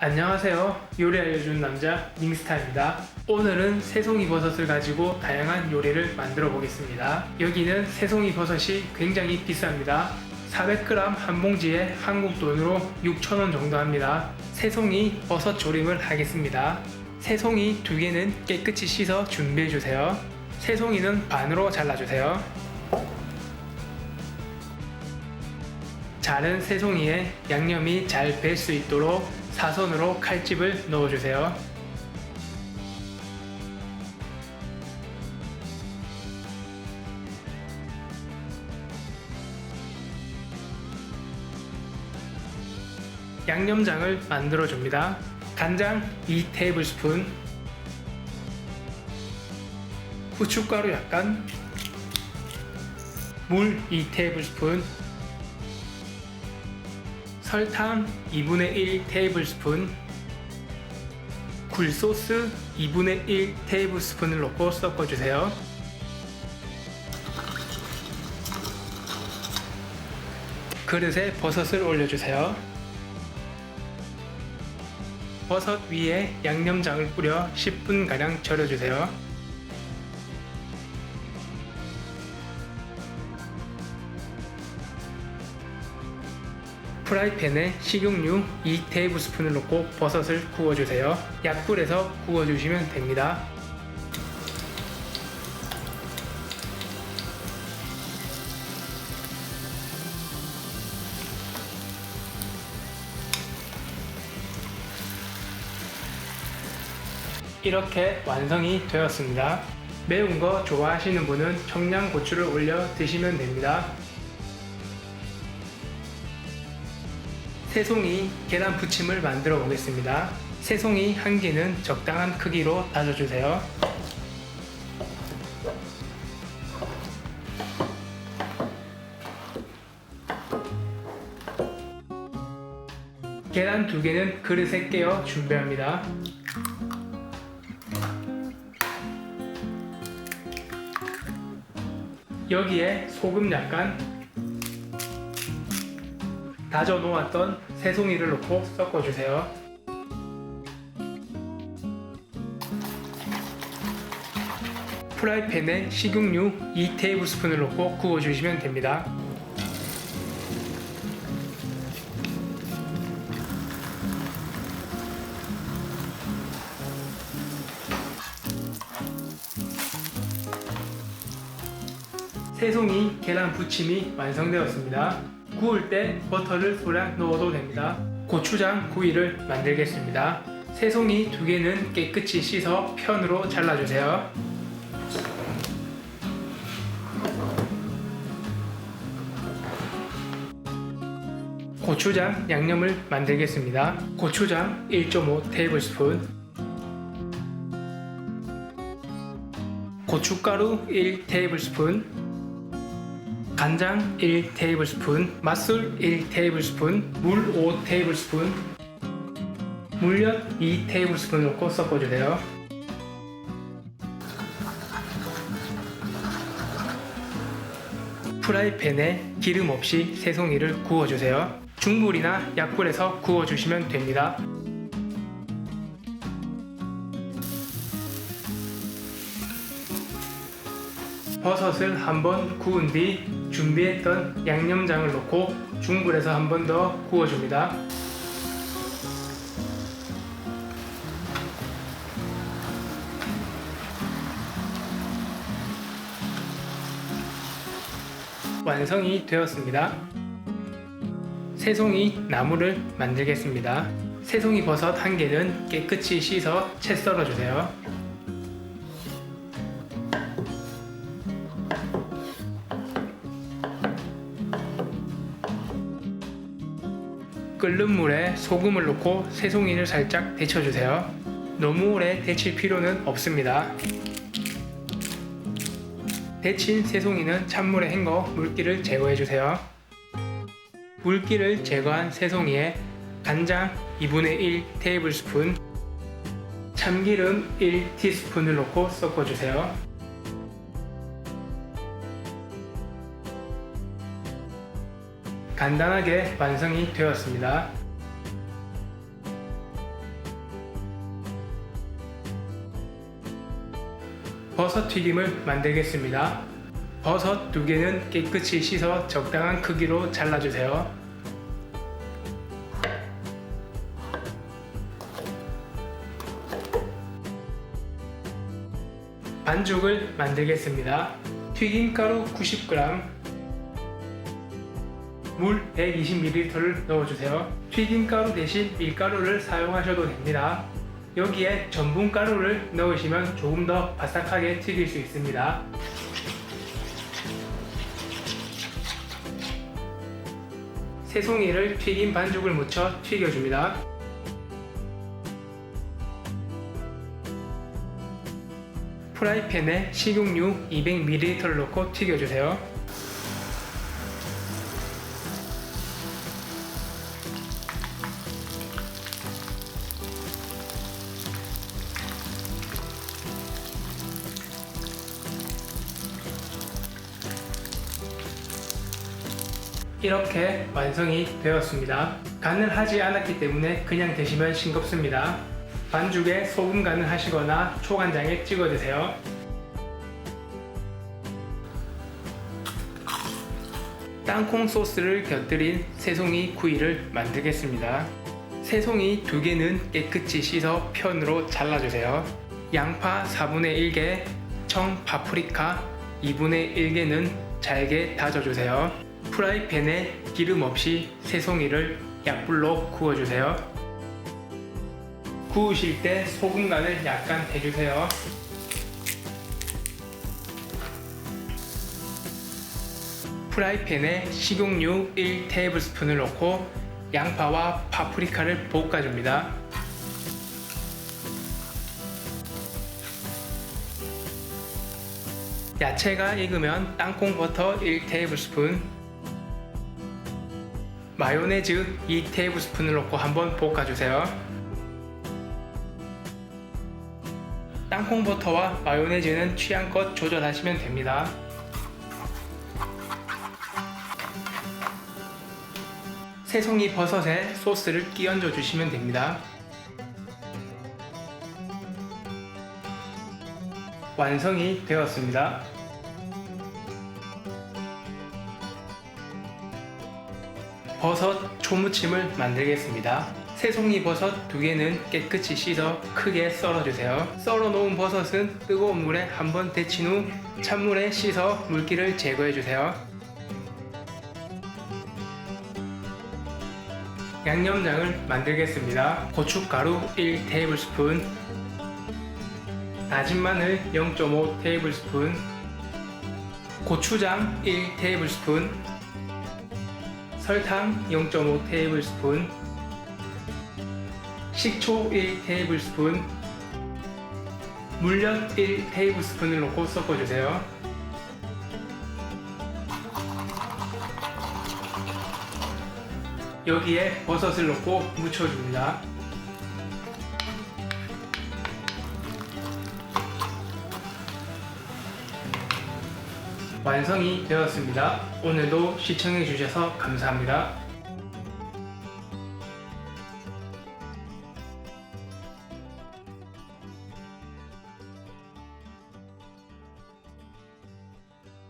안녕하세요. 요리 알려주는 남자 닝스타입니다. 오늘은 새송이 버섯을 가지고 다양한 요리를 만들어 보겠습니다. 여기는 새송이 버섯이 굉장히 비쌉니다. 400g 한 봉지에 한국 돈으로 6,000원 정도 합니다. 새송이 버섯 조림을 하겠습니다. 새송이 두 개는 깨끗이 씻어 준비해 주세요. 새송이는 반으로 잘라주세요. 자른 새송이에 양념이 잘 배 수 있도록 사선으로 칼집을 넣어주세요. 양념장을 만들어 줍니다. 간장 2테이블스푼, 후춧가루 약간, 물 2테이블스푼, 설탕 2분의 1 테이블스푼, 굴소스 2분의 1 테이블스푼을 넣고 섞어주세요. 그릇에 버섯을 올려주세요. 버섯 위에 양념장을 뿌려 10분가량 절여주세요. 프라이팬에 식용유 2테이블스푼을 넣고 버섯을 구워주세요. 약불에서 구워주시면 됩니다. 이렇게 완성이 되었습니다. 매운 거 좋아하시는 분은 청양고추를 올려 드시면 됩니다. 새송이 계란 부침을 만들어 보겠습니다. 새송이 한 개는 적당한 크기로 다져주세요. 계란 두 개는 그릇에 깨어 준비합니다. 여기에 소금 약간 다져 놓았던 새송이를 넣고 섞어주세요. 프라이팬에 식용유 2테이블스푼을 넣고 구워주시면 됩니다. 새송이 계란 부침이 완성되었습니다. 구울 때 버터를 소량 넣어도 됩니다. 고추장 구이를 만들겠습니다. 새송이 두 개는 깨끗이 씻어 편으로 잘라주세요. 고추장 양념을 만들겠습니다. 고추장 1.5 테이블스푼, 고춧가루 1 테이블스푼, 간장 1 테이블스푼, 맛술 1 테이블스푼, 물 5 테이블스푼, 물엿 2 테이블스푼 넣고 섞어주세요. 프라이팬에 기름 없이 새송이를 구워주세요. 중불이나 약불에서 구워주시면 됩니다. 버섯을 한번 구운 뒤 준비했던 양념장을 넣고 중불에서 한 번 더 구워줍니다. 완성이 되었습니다. 새송이 나물을 만들겠습니다. 새송이 버섯 한 개는 깨끗이 씻어 채 썰어주세요. 끓는 물에 소금을 넣고 새송이를 살짝 데쳐주세요. 너무 오래 데칠 필요는 없습니다. 데친 새송이는 찬물에 헹궈 물기를 제거해주세요. 물기를 제거한 새송이에 간장 2분의 1 테이블스푼, 참기름 1티스푼을 넣고 섞어주세요. 간단하게 완성이 되었습니다. 버섯 튀김을 만들겠습니다. 버섯 두 개는 깨끗이 씻어 적당한 크기로 잘라주세요. 반죽을 만들겠습니다. 튀김가루 90g, 물 120ml를 넣어주세요. 튀김가루 대신 밀가루를 사용하셔도 됩니다. 여기에 전분가루를 넣으시면 조금 더 바삭하게 튀길 수 있습니다. 새송이를 튀김 반죽을 묻혀 튀겨줍니다. 프라이팬에 식용유 200ml를 넣고 튀겨주세요. 이렇게 완성이 되었습니다. 간을 하지 않았기 때문에 그냥 드시면 싱겁습니다. 반죽에 소금 간을 하시거나 초간장에 찍어 드세요. 땅콩 소스를 곁들인 새송이 구이를 만들겠습니다. 새송이 두 개는 깨끗이 씻어 편으로 잘라주세요. 양파 4분의 1개, 청 파프리카 2분의 1개는 잘게 다져주세요. 프라이팬에 기름 없이 새송이를 약불로 구워주세요. 구우실 때 소금 간을 약간 해주세요. 프라이팬에 식용유 1테이블스푼을 넣고 양파와 파프리카를 볶아줍니다. 야채가 익으면 땅콩 버터 1테이블스푼, 마요네즈 2테이블스푼을 넣고 한번 볶아주세요. 땅콩 버터와 마요네즈는 취향껏 조절하시면 됩니다. 새송이 버섯에 소스를 끼얹어 주시면 됩니다. 완성이 되었습니다. 버섯 초무침을 만들겠습니다. 새송이 버섯 두 개는 깨끗이 씻어 크게 썰어주세요. 썰어 놓은 버섯은 뜨거운 물에 한번 데친 후 찬물에 씻어 물기를 제거해주세요. 양념장을 만들겠습니다. 고춧가루 1테이블스푼, 다진 마늘 0.5 테이블스푼, 고추장 1 테이블스푼, 설탕 0.5 테이블스푼, 식초 1 테이블스푼, 물엿 1 테이블스푼을 넣고 섞어주세요. 여기에 버섯을 넣고 묻혀줍니다. 완성이 되었습니다. 오늘도 시청해주셔서 감사합니다.